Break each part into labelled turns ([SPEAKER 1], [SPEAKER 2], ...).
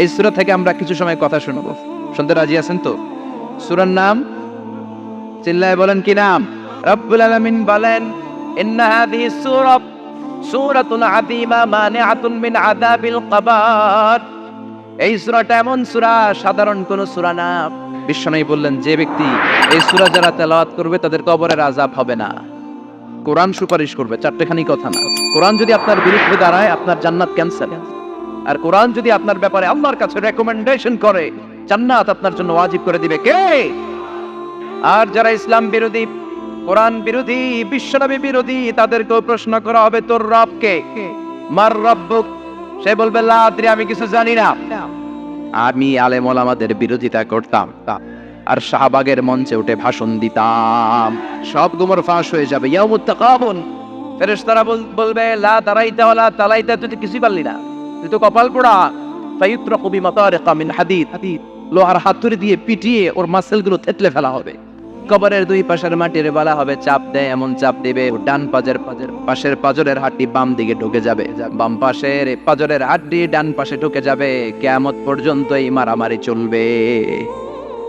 [SPEAKER 1] এই সুরা থেকে আমরা কিছু সময় কথা শুনব। শুনতে রাজি আছেন তো? সূরার নাম? চিল্লায় বলেন কি নাম? রব্বুল আলামিন বলেন, ইন্না হাযিহি সূরা, সূরাতুন আযীমা মানিআতুন মিন আযাবিল কবর। এই সূরাটা এমন সূরা, সাধারণ কোন সূরা না। বিশ্বনবী বললেন, যে ব্যক্তি এই সূরা যারা তেলাওয়াত করবে, তাদের কবরের আযাব হবে না। কোরআন সুপারিশ করবে, চারটেখানি কথা না। কোরআন যদি আপনার বিরুদ্ধে দাঁড়ায়, আপনার জান্নাত ক্যান্সেল আর কোরআন যদি আপনার ব্যাপারে আল্লাহর কাছে রেকমেন্ডেশন করে জান্নাত আপনার জন্য ওয়াজিব করে দিবে কে? আর যারা ইসলাম বিরোধী কোরআন বিরোধী বিশ্বনবী বিরোধী তাদেরকেও প্রশ্ন করা হবে তোর রবকে মার রব্বুক। সে বলবে লা আদ্রি আমি কিছু জানি না। আমি আলেম ওলামাদের বিরোধিতা করতাম আর শাহবাগের মঞ্চে উঠে ভাষণ দিতাম। সব গুমর ফাঁস হয়ে যাবে। ইয়াউমুত তাকাবুন ফেরেশতারা বল- বলবে লা তারাইতা ওয়ালা তালাইতা। তুই কিছুই পারলি না। তো কপাল পোড়া। ফায়ুত্রাকু বিমাতারিকা মিন হাদিদ। হাদিদ লোহার হাতুড়ি দিয়ে পিটিয়ে ওর মাসেলগুলো থেতলে ফেলা হবে। কবরের দুই পাশের মাটির বালা হবে চাপ দেয়, এমন চাপ দিবে ডান পাজের পাজের পাশের পাজরের হাড্ডি বাম দিকে ঢুকে যাবে। বাম পাশের পাজরের হাড্ডি ডান পাশে ঢুকে যাবে, কেয়ামত পর্যন্ত এই মারামারি চলবে।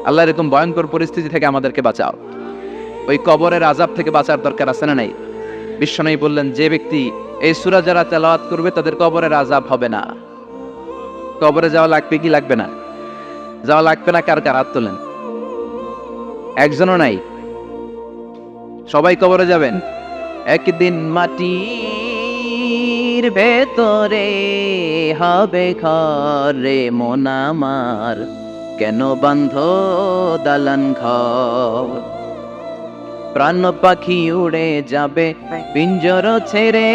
[SPEAKER 1] আল্লাহ এরকম ভয়ঙ্কর পরিস্থিতি থেকে আমাদেরকে বাঁচাও। ওই কবরের আজাব থেকে বাঁচার দরকার আছে না নাই? বিশ্বনবী বললেন, যে ব্যক্তি এই সূরা যারা তেলাওয়াত করবে, তাদের কবরের আজাব হবে না। কবরে যাওয়া লাগবে কি লাগবে না? যাওয়া লাগবে না কার কার? হাত তোলেন। একজনও নাই। সবাই কবরে যাবেন। একদিন মাটির ভেতরে হবে ঘরে মন আমার। কেন বান্ধ দালান ঘর? প্রাণ পাখি উড়ে যাবে, পিঞ্জর ছেড়ে।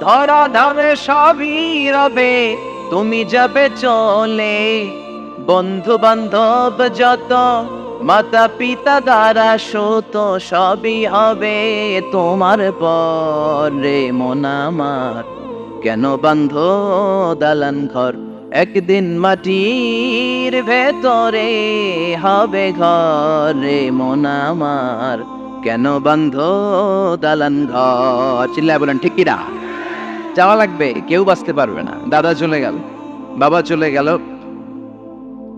[SPEAKER 1] ধরা ধামে সবই রবে, তুমি যাবে চলে। বন্ধু বান্ধব যত, মাতা পিতা দ্বারা সত, সবই হবে তোমার পরে। মন আমার, কেন বান্ধ দালান ঘর? একদিন মাটির ভেতরে হবে ঘরে মন আমার। কেন বন্ধ দালান ঘর? চিল্লায় বলেন, ঠিক কিনা যাওয়া লাগবে, কেউ বাঁচতে পারবে না। দাদা চলে গেল, বাবা চলে গেল,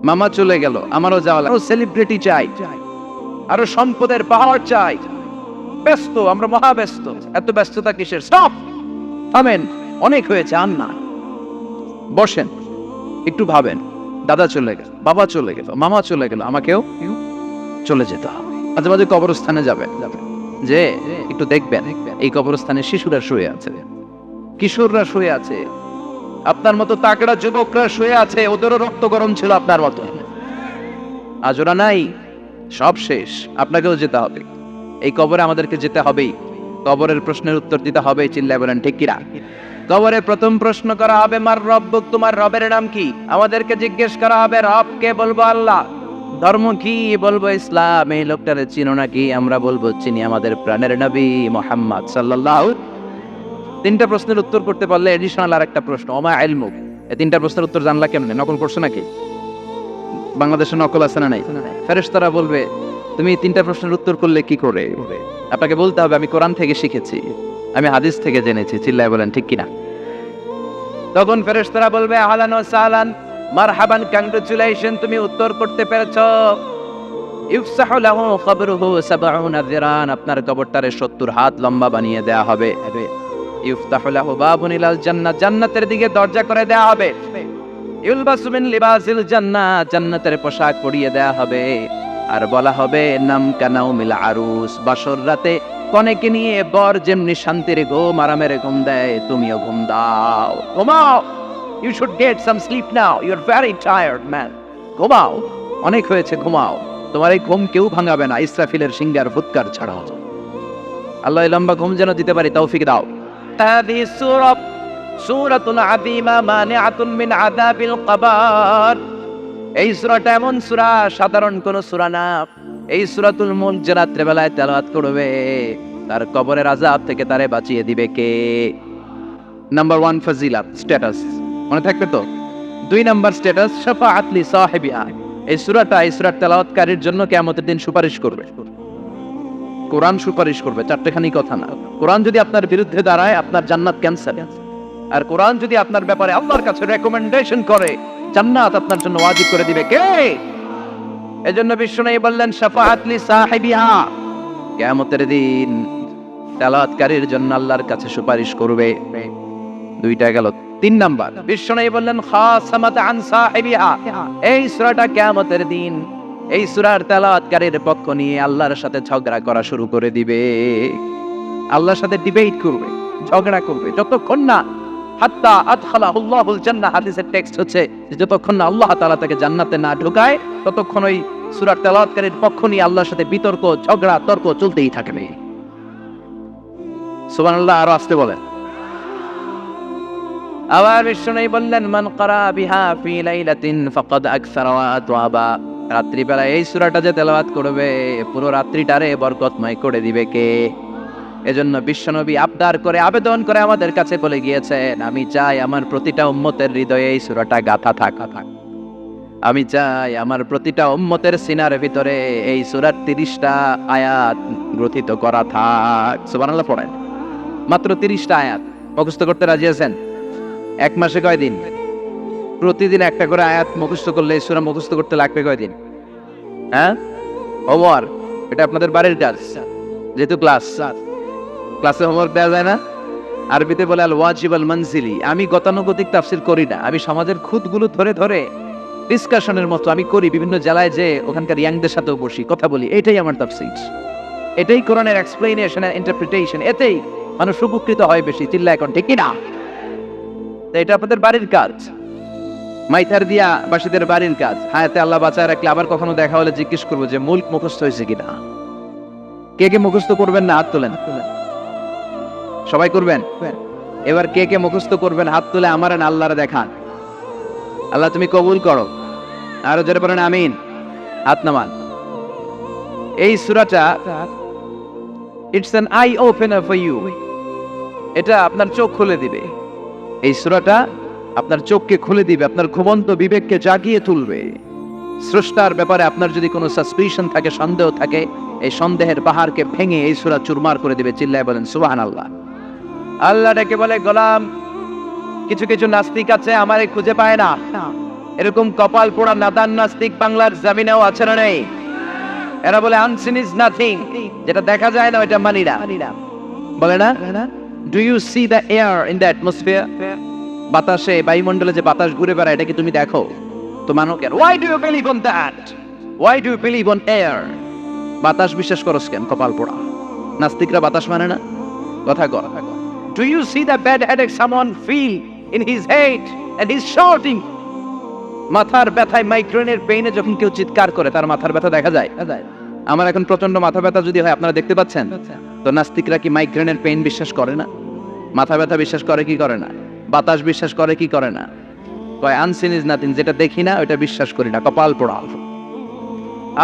[SPEAKER 1] মামা চলে গেল, আমারও যাওয়া লাগবে। সেলিব্রিটি চাই, আরও সম্পদের পাহাড় চাই। ব্যস্ত, আমরা মহা ব্যস্ত এত ব্যস্ততা কিসের? স্টপ থামেন, অনেক হয়েছে, আর না। বসেন। একটু ভাবেন। দাদা চলে গেল, বাবা চলে গেল, মামা চলে গেল, আমাকেও চলে যেতে হবে। মাঝে মাঝে কবরস্থানে যাবেন যে একটু দেখবেন, এই কবরস্থানে শিশুরা শুয়ে আছে। কিশোররা শুয়ে আছে। আপনার মতো তাকড়া যুবকরা শুয়ে আছে। ওদেরও রক্ত গরম ছিল আপনার মতো। আজ ওরা নাই। সব শেষ। আপনাকেও যেতে হবে। এই কবরে আমাদেরকে যেতে হবেই। কবরের প্রশ্নের উত্তর দিতে হবে চিল্লায় বলেন, ঠিক কিনা? কবরে প্রথম প্রশ্ন করা হবে মার রব্বুক তোমার রবের নাম কি? আমাদেরকে জিজ্ঞেস করা হবে রবকে বলব আল্লাহ? ধর্ম কি? বলব ইসলাম। এই লোকটারে চিনো নাকি? আমরা বলব চিনি আমাদের প্রাণের নবী মোহাম্মদ সাল্লাল্লাহু তিনটা প্রশ্নের উত্তর করতে পারলে এডিশনাল আর একটা প্রশ্ন অমা আইলমুক এই তিনটা প্রশ্নের উত্তর জানলা কেমনে? নকল করছ নাকি? বাংলাদেশে নকল আছে না নাই? ফেরেশতারা বলবে তুমি তিনটা প্রশ্নের উত্তর করলে কি করে? আপনাকে বলতে হবে আমি কোরআন থেকে শিখেছি আমি হাদিস থেকে জেনেছি। চিল্লায় বলেন ঠিক কিনা? তখন ফেরেশতারা বলবে, আহলান ও সালান মারহাবান কংগ্রেচুলেশন তুমি উত্তর করতে পেরেছ। ইফসাহু লাহু কবরুহু সাবউনা যিরান আপনার কবরটারে 70 হাত লম্বা বানিয়ে দেয়া হবে। ইফতাহু লাহু বাবুন ইলাল জান্নাত, জান্নাতের দিকে দরজা করে দেয়া হবে। ইউলবাসু মিন লিবাসিল জান্নাত জান্নাতের পোশাক পরিয়ে দেয়া হবে। আর বলা হবে নাম কানাউ মিল আরুস, বাসর রাতে কনেকে নিয়ে বর যেমনি শান্তির ঘুম, আরামের ঘুম দেয়, তুমিও ঘুম দাও। ঘুমাও। You should get some sleep now you are very tired man ঘুমাও। অনেক হয়েছে, ঘুমাও। তোমার এই ঘুম কেউ ভাঙাবে না। ইসরাফিলের সিঙ্গার ফুৎকার ছাড়াও। আল্লাহ লম্বা ঘুম যেন দিতে পারি, তৌফিক দাও। সুরাতুল আদিমা মানে আতুল মিন আদাবিল কাবার এই সুরাটা এমন সুরা, সাধারণ কোন সুরা না। এই সূরাতুল মুলক যে রাত্রে বেলায় তেলাওয়াত করবে, তার কবরের আযাব থেকে তারে বাঁচিয়ে দিবে কে? নাম্বার ওয়ান ফাজিলাত স্ট্যাটাস মনে থাকবে তো? দুই নাম্বার স্ট্যাটাস শাফাআত লি সাহিবিহা। এই সূরাটা, এই সূরার তেলাওয়াতকারীর জন্য কিয়ামতের দিন সুপারিশ করবে। কোরআন সুপারিশ করবে, চারটেখানি কথা না। কোরআন যদি আপনার বিরুদ্ধে দাঁড়ায়, আপনার জান্নাত ক্যান্সেল আর কোরআন যদি আপনার ব্যাপারে আল্লাহর কাছে রেকমেন্ডেশন করে, জান্নাত আপনার জন্য ওয়াজিব করে দিবে কে? এজন্য বিষ্ণু বললেন শাফাআতলি সাহিবিহা। কিয়ামতের দিন তেলাওয়াতকারীর জন্য আল্লাহর কাছে সুপারিশ করবে। দুইটা গেল। তিন নাম্বার বিষ্ণু বললেন, খাসামাত আন সাহিবিহা। এই সূরাটা কিয়ামতের দিন, এই সূরার তেলাওয়াতকারীর পক্ষ নিয়ে আল্লাহর সাথে ঝগড়া করা শুরু করে দিবে। আল্লাহর সাথে ডিবেট করবে, ঝগড়া করবে, যতক্ষণ না হাত্তা আদখালা আল্লাহুল জান্নাহ, হাদিসের টেক্সট হচ্ছে যতক্ষণ না আল্লাহ তাআলা তাকে জান্নাতে না ঢোকায়, ততক্ষণ ওই সূরার তেলাওয়াতকারীর পক্ষ নিয়ে আল্লাহর সাথে বিতর্ক, ঝগড়া, তর্ক চলতেই থাকবে। সুবহানাল্লাহ, আরও আসতে বলেন। আবার বিষ্ণু বললেন, মান করা বিহা ফি লাইলাতিন ফাকাদ আকসারা ওয়া রাত্রিবেলা এই সূরাটা যে তেলাওয়াত করবে, পুরো রাত্রিটারে বরকতময় করে দিবে কে? এজন্য বিশ্বনবী আবদার করে আবেদন করে আমাদের কাছে বলে গিয়েছেন, আমি চাই আমার প্রতিটা উম্মতের হৃদয়ে এই সূরাটা গাথা থাকা। থাক আমি চাই আমার প্রতিটা উম্মতের সিনার ভিতরে এই সূরার 30টা আয়াত গ্রথিত করা থাক। সুবহানাল্লাহ পড়েন। মাত্র 30টা আয়াত। মুখস্থ করতে রাজি আছেন? এক মাসে কয় দিন প্রতিদিন একটা করে আয়াত মুখস্থ করলে এই সূরা মুখস্থ করতে লাগবে কয় দিন হ্যাঁ? হোমওয়ার্ক এটা আপনাদের বাড়ির কাজ, যেহেতু ক্লাস। ক্লাসে হোমওয়ার্ক দেওয়া যায় না? আরবিতে বলে আল ওয়াজিব আল মনজিলি। আমি গতানুগতিক তাফসির করি না। আমি সমাজের খুঁতগুলো ধরে ধরে ডিসকাশনের মতো আমি করি বিভিন্ন জেলায় যে ওখানকার ইয়াংদের সাথেও বসি, কথা বলি। এটাই আমার তাফসির। এটাই কোরআনের এক্সপ্লেনেশন ইন্টারপ্রিটেশন এতেই মানুষ উপকৃত হয় বেশি। চিল্লা এখন ঠিক না? এটা আপনাদের বাড়ির কাজ। মাইথার দিয়া বাসীদের বাড়ির কাজ। হায়াতে আল্লাহ বাঁচায় রাখলে আবার কখনো দেখা হলে জিজ্ঞেস করব যে মূল মুখস্থ হয়েছে কিনা? কে কে মুখস্থ করবেন না? হাত তোলেন। সবাই করবেন? এবার কে কে মুখস্থ করবেন, হাত তুলে আমার আল্লাহরে দেখান। আল্লাহ তুমি কবুল করো। আরও জোরে বলেন, আমিন। হাত নামান। এই সুরাটা it's an eye opener for you এটা আপনার চোখ খুলে দিবে। এই সুরাটা আপনার চোখকে খুলে দিবে, আপনার ঘুমন্ত বিবেককে জাগিয়ে তুলবে। স্রষ্টার ব্যাপারে আপনার যদি কোনো সাসপিশন থাকে, সন্দেহ থাকে, এই সন্দেহের পাহাড়কে ভেঙে এই সুরা চুরমার করে দিবে, চিল্লায় বলেন সুবাহান আল্লাহ আল্লাহ ডেকে বলে, গোলাম, কিছু কিছু নাস্তিক আছে আমারে খুঁজে পায় না। এরকম কপাল পোড়া নাদান নাস্তিক বাংলার জামিনেও আছে না নেই। এরা বলে আনসিন ইজ নাথিং যেটা দেখা যায় না, ওইটা মানি না। বলে না do you see the air in the atmosphere বাতাসে, বায়ুমণ্ডলে যে বাতাস ঘুরে বেড়ায়, এটা কি তুমি দেখো? তো মানো কেন why do you believe on that why do you believe on air বাতাস বিশ্বাস করস কেন, কপাল পোড়া। নাস্তিকরা বাতাস মানে না? কথা কর। Do you see the bad headache someone feel in his head and his shouting মাথার ব্যথায় মাইগ্রেনের পেইনে যখন কেউ চিৎকার করে, তার মাথার ব্যথা দেখা যায়। আমার এখন প্রচণ্ড মাথা ব্যথা যদি হয়, আপনারা দেখতে পাচ্ছেন? তো নাস্তিকরা কি মাইগ্রেনের পেইন বিশ্বাস করে না? মাথা ব্যথা বিশ্বাস করে কি করে না? বাতাস বিশ্বাস করে কি করে না? কয় আনসিন ইজ নাথিং যেটা দেখি না ওটা বিশ্বাস করি না, কপাল পোড়া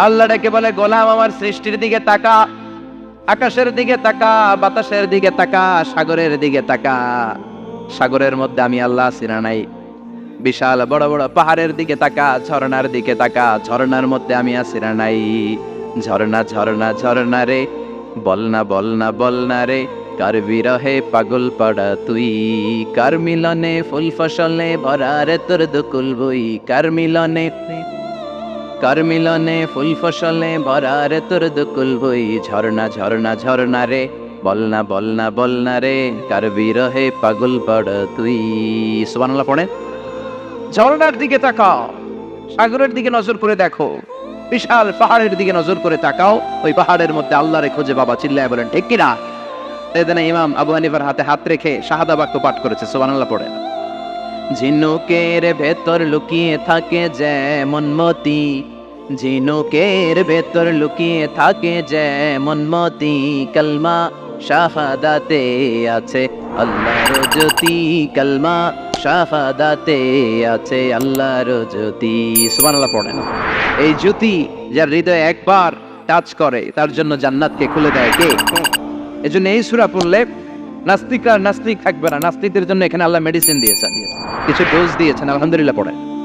[SPEAKER 1] আল্লাহ ডেকে বলে, গোলাম, আমার সৃষ্টির দিকে তাকা। আকাশের দিকে তাকা, বাতাসের দিকে তাকা, সাগরের দিকে তাকা। সাগরের মধ্যে আমি আল্লাহ আছি না নাই। বিশাল বড় বড় পাহাড়ের দিকে তাকা, ঝর্ণার দিকে তাকা। ঝর্ণার মধ্যে আমি আসিরা নাই। ঝর্ণা ঝর্ণা ঝর্ণা রে। বল না বল না বল না রে। কার বিরহে পাগল পাড়া তুই? কার মিলনে ফুল ফসলে ভরা রে তোর দুকুল বই? কার মিলনে কার মিলনে ফুল ফসলে ভরা রে তোর দুকুল বই ঝর্ণা ঝর্ণা ঝর্ণা রে বল না বল না বল না রে কার বিরহে পাগল পাড়া তুই। সুবহানাল্লাহ পড়ে। ঝর্ণার দিকে তাকাও, সাগরের দিকে নজর করে দেখো। বিশাল পাহাড়ের দিকে নজর করে তাকাও, ওই পাহাড়ের মধ্যে আল্লাহরে খোঁজে বাবা চিল্লায় বলেন, ঠিক কিনা সেদিন ইমাম আবু হানিফার হাতে হাত রেখে শাহাদা বাক্য পাঠ করেছে, সুবহানাল্লাহ পড়ে। ঝিনুকের ভেতর লুকিয়ে থাকে যেমন মতি। ঝিনুকের ভেতর লুকিয়ে থাকে যেমন মতি। কলমা শাহাদাতে আছে আল্লাহর জ্যোতি। কলমা শাহাদাতে আছে আল্লাহর জ্যোতি। সুবহানাল্লাহ পড়েন। এই জ্যোতি যার হৃদয়ে একবার টাচ করে, তার জন্য জান্নাতকে খুলে দেয় কে? এজন্য এই সূরা পড়লে নাস্তিকরা নাস্তিক থাকবে না। নাস্তিকদের জন্য এখানে আল্লাহ মেডিসিন দিয়েছেন। কিছু ডোজ দিয়েছেন, আলহামদুলিল্লাহ পড়েন।